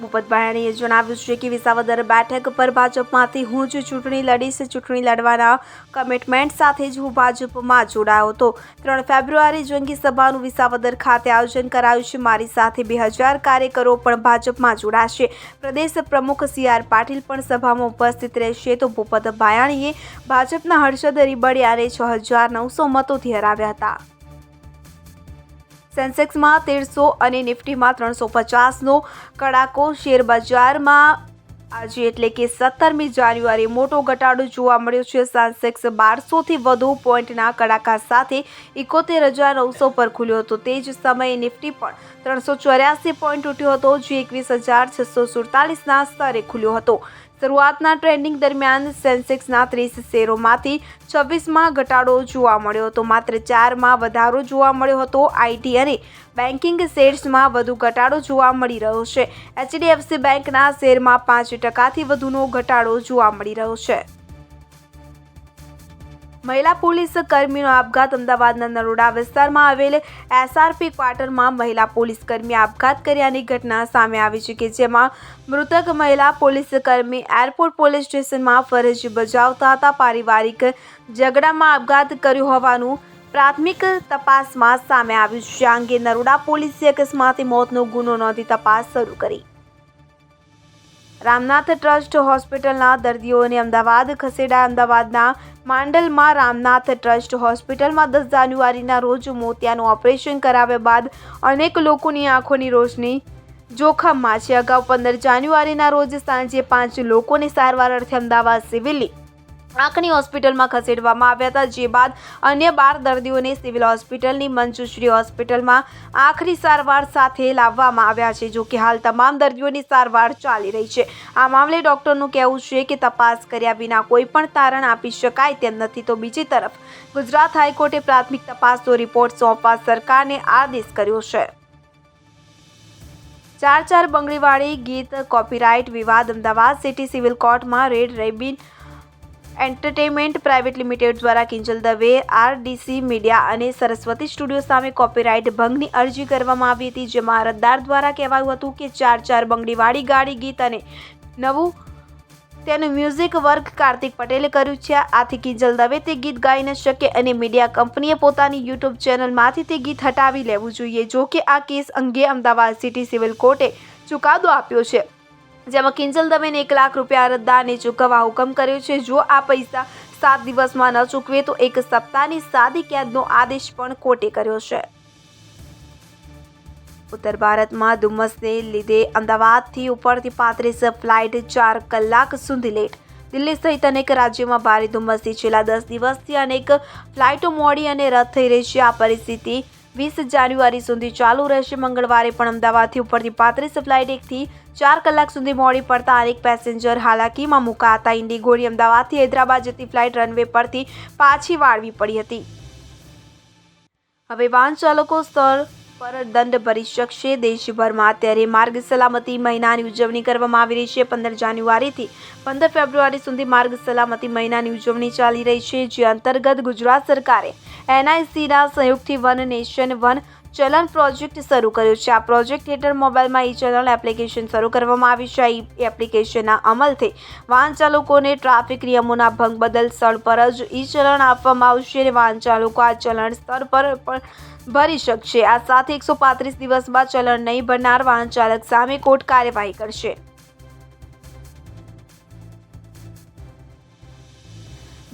ભૂપત ભાયાણીએ જણાવ્યું છે કે વિસાવદર બેઠક પર ભાજપમાંથી હું જ ચૂંટણી લડીશ, ચૂંટણી લડવાના કમિટમેન્ટ સાથે જ હું ભાજપમાં જોડાયો હતો. ત્રણ ફેબ્રુઆરી જંગી સભાનું વિસાવદર ખાતે આયોજન કરાયું છે. મારી સાથે બે હજાર કાર્યકરો પણ ભાજપમાં જોડાશે. પ્રદેશ પ્રમુખ સી આર પાટીલ પણ સભામાં ઉપસ્થિત રહેશે. તો ભૂપત ભાયાણીએ ભાજપના હર્ષદ રીબડિયાને છ હજાર નવસો મતોથી હરાવ્યા હતા. સેન્સેક્સમાં તેરસો અને નિફ્ટીમાં ત્રણસો પચાસનો કડાકો શેર બજારમાં આજે એટલે કે સત્તરમી જાન્યુઆરી મોટો ઘટાડો જોવા મળ્યો છે. સેન્સેક્સ બારસોથી વધુ પોઈન્ટના કડાકા સાથે એકોતેર હજાર નવસો પર ખુલ્યો હતો. તે જ સમયે નિફ્ટી પણ ત્રણસો ચોર્યાસી પોઈન્ટ ઉઠ્યો હતો, જે એકવીસ હજાર છસો સુડતાલીસના સ્તરે ખુલ્યો હતો. શરૂઆતના ટ્રેડિંગ દરમિયાન સેન્સેક્સના ત્રીસ શેરોમાંથી છવ્વીસમાં ઘટાડો જોવા મળ્યો હતો. માત્ર ચારમાં વધારો જોવા મળ્યો હતો. આઈટી અને બેન્કિંગ શેર્સમાં વધુ ઘટાડો જોવા મળી રહ્યો છે. એચડીએફસી બેંકના શેરમાં પાંચ ટકાથી વધુનો ઘટાડો જોવા મળી રહ્યો છે. મહિલા પોલીસ કર્મીનો આપઘાત અમદાવાદના નરોડા વિસ્તારમાં આવેલ એસઆરપી ક્વાર્ટરમાં મહિલા પોલીસ કર્મીએ આપઘાત કર્યાની ઘટના સામે આવી છે કે જેમાં મૃતક મહિલા પોલીસ કર્મી એરપોર્ટ પોલીસ સ્ટેશનમાં ફરજ બજાવતા હતા. પારિવારિક ઝઘડામાં આપઘાત કર્યો હોવાનું પ્રાથમિક તપાસમાં સામે આવ્યું છે. આ અંગે નરોડા પોલીસે અકસ્માતે મોતનો ગુનો નોંધી તપાસ શરૂ કરી. રામનાથ ટ્રસ્ટ હોસ્પિટલના દર્દીઓને અમદાવાદ ખસેડાયા અમદાવાદના માંડલમાં રામનાથ ટ્રસ્ટ હોસ્પિટલમાં દસ જાન્યુઆરીના રોજ મોતિયાનું ઓપરેશન કરાવ્યા બાદ અનેક લોકોની આંખોની રોશની જોખમમાં છે. અગાઉ પંદર જાન્યુઆરીના રોજ સાંજે પાંચ લોકોને સારવાર અર્થે અમદાવાદ સિવિલની આંખની હોસ્પિટલમાં ખસેડવામાં આવ્યા હતા, જે બાદ અન્ય બાર દર્દીઓને સિવિલ હોસ્પિટલની મંજુશ્રી હોસ્પિટલમાં આખરી સારવાર સાથે લાવવામાં આવ્યા છે, જો કે હાલ તમામ દર્દીઓની સારવાર ચાલી રહી છે. આ મામલે ડોક્ટરનું કહેવું છે કે તપાસ કર્યા વિના કોઈ પણ તારણ આપી શકાય તેમ નથી. તો બીજી તરફ, ગુજરાત હાઈકોર્ટે પ્રાથમિક તપાસનો રિપોર્ટ સોંપવા સરકારને આદેશ કર્યો છે. ચાર ચાર બંગડીવાળી ગીત, કોપીરાઇટ વિવાદ અમદાવાદ સિટી સિવિલ કોર્ટમાં red ribbon entertainment private limited દ્વારા કિંજલ દવે, આરડીસી મીડિયા અને સરસ્વતી સ્ટુડિયો સામે કોપીરાઇટ ભંગની અરજી કરવામાં આવી હતી, જેમાં અરજદાર દ્વારા કહેવાયું હતું કે ચાર ચાર બંગડીવાળી ગાડી, ગીત અને નવું તેનું મ્યુઝિક વર્ક કાર્તિક પટેલે કર્યું છે. આથી કિંજલ દવે તે ગીત ગાઈ ન શકે અને મીડિયા કંપનીએ પોતાની યુટ્યુબ ચેનલમાંથી તે ગીત હટાવી લેવું જોઈએ. જો કે આ કેસ અંગે અમદાવાદ સિટી સિવિલ કોર્ટે ચુકાદો આપ્યો છે. જેમાં કિંજલ દવેને એક લાખ રૂપિયા અરજદારને ચૂકવવા હુકમ કર્યો છે. જો આ પૈસા સાત દિવસમાં ન ચૂકવે, તો એક સપ્તાહની સાદી કેદનો આદેશ પણ કોર્ટે કર્યો છે. ઉત્તર ભારતમાં ધુમ્મસને લીધે અમદાવાદથી ઉપરથી પાંત્રીસ ફ્લાઇટ ચાર કલાક સુધી લેટ. દિલ્હી સહિત અનેક રાજ્યોમાં ભારે ધુમ્મસથી છેલ્લા દસ દિવસથી અનેક ફ્લાઇટો મોડી અને રદ થઈ રહી છે. આ પરિસ્થિતિ વીસ જાન્યુઆરી સુધી ચાલુ રહેશે. મંગળવારે પણ અમદાવાદથી ઉપરથી પાંત્રીસ ફ્લાઇટ એકથી ચાર કલાક સુધી મોડી પડતા અનેક પેસેન્જર હાલાકીમાં મુકાતા. ઇન્ડિગોની અમદાવાદથી હૈદરાબાદ જતી ફ્લાઇટ રનવે પરથી પાછી વાળવી પડી હતી. હવે વાહન ચાલકો સ્થળ પર દંડ ભરી શકશે. દેશભરમાં અત્યારે માર્ગ સલામતી મહિનાની ઉજવણી કરવામાં આવી રહી છે. પંદર જાન્યુઆરીથી પંદર ફેબ્રુઆરી સુધી માર્ગ સલામતી મહિનાની ઉજવણી ચાલી રહી છે, જે અંતર્ગત ગુજરાત સરકારે એનઆઈસીના સહયોગથી વન, નેશન વન ચલણ પ્રોજેક્ટ શરૂ કર્યો છે. આ પ્રોજેક્ટ હેઠળ મોબાઈલમાં ઈ ચલણ એપ્લિકેશન શરૂ કરવામાં આવી છે. આ એપ્લિકેશનના અમલથી વાહન ચાલકોને ટ્રાફિક નિયમોના ભંગ બદલ સ્થળ પર જ ઈ ચલણ આપવામાં આવશે અને વાહન ચાલકો આ ચલણ સ્થળ પર પણ ભરી શકશે. આ સાથે એકસો પાંત્રીસ દિવસ બાદ ચલણ નહીં ભરનાર વાહન ચાલક સામે કોર્ટ કાર્યવાહી કરશે.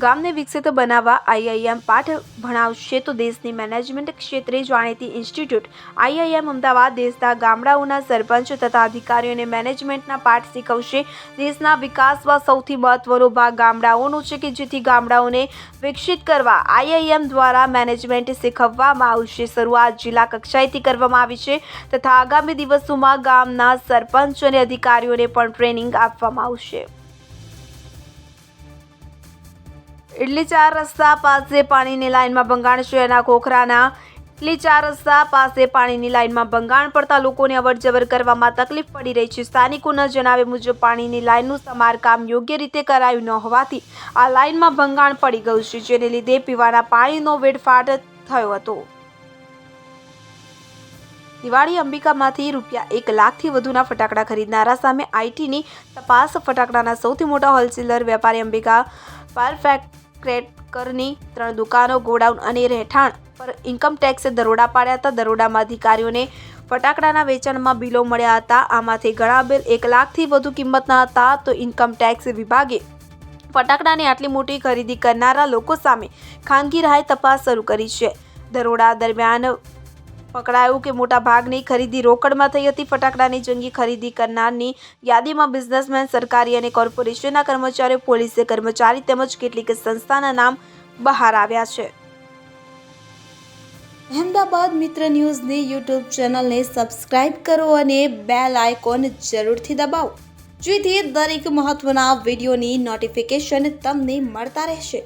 ગામને વિકસિત બનાવવા આઈઆઈએમ પાઠ ભણાવશે તો દેશની મેનેજમેન્ટ ક્ષેત્રે જાણીતી ઇન્સ્ટિટ્યૂટ આઈઆઈએમ અમદાવાદ દેશના ગામડાઓના સરપંચ તથા અધિકારીઓને મેનેજમેન્ટના પાઠ શીખવશે. દેશના વિકાસમાં સૌથી મહત્વનો ભાગ ગામડાઓનો છે કે જેથી ગામડાઓને વિકસિત કરવા આઈઆઈએમ દ્વારા મેનેજમેન્ટ શીખવવામાં આવશે. શરૂઆત જિલ્લા કક્ષાએથી કરવામાં આવી છે તથા આગામી દિવસોમાં ગામના સરપંચ અને અધિકારીઓને પણ ટ્રેનિંગ આપવામાં આવશે. ઇડલી ચાર રસ્તા પાસે પાણીની લાઇનમાં બંગાળ શહેરના ખોખરાના એટલી ચાર રસ્તા પાસે પાણીની લાઇનમાં ભંગાણ પડતા લોકોને અવરજવર કરવામાં તકલીફ પડી રહી છે. સ્થાનિકોના જણાવ્યા મુજબ, પાણીની લાઇનનું સમારકામ યોગ્ય રીતે કરાયું ન હોવાથી આ લાઇનમાં ભંગાણ પડી ગયું છે, જેને લીધે પીવાના પાણીનો વેડફાટ થયો હતો. દિવાળી અંબિકામાંથી રૂપિયા એક લાખથી વધુના ફટાકડા ખરીદનારા સામે આઈટીની તપાસ. ફટાકડાના સૌથી મોટા હોલસેલર, વેપારી અંબિકા પારફેક્ટકરની ત્રણ દુકાનો, ગોડાઉન અને રહેઠાણ પર ઇન્કમ ટેક્સે દરોડા પાડ્યા હતા. દરોડામાં અધિકારીઓને ફટાકડાના વેચાણમાં બિલો મળ્યા હતા. આમાંથી ઘણા બિલ એક લાખથી વધુ કિંમતના હતા. તો ઇન્કમટેક્સ વિભાગે ફટાકડાની આટલી મોટી ખરીદી કરનારા લોકો સામે ખાનગી રાહે તપાસ શરૂ કરી છે. દરોડા દરમિયાન પકડાયું કે મોટા ભાગની ખરીદી રોકડમાં થઈ હતી. ફટાકડાની જંગી ખરીદી કરનારની યાદીમાં બિઝનેસમેન, સરકારી અને કોર્પોરેશનના કર્મચારીઓ, પોલીસે કર્મચારી તેમજ કેટલીક સંસ્થાના નામ બહાર આવ્યા છે. અહેમદાબાદ મિત્ર ન્યૂઝની યુટ્યુબ ચેનલને સબસ્ક્રાઇબ કરો અને બેલ આઇકોન જરૂરથી દબાવો. જેથી દરેક મહત્વના વિડીયોની નોટિફિકેશન તમને મળતા રહેશે.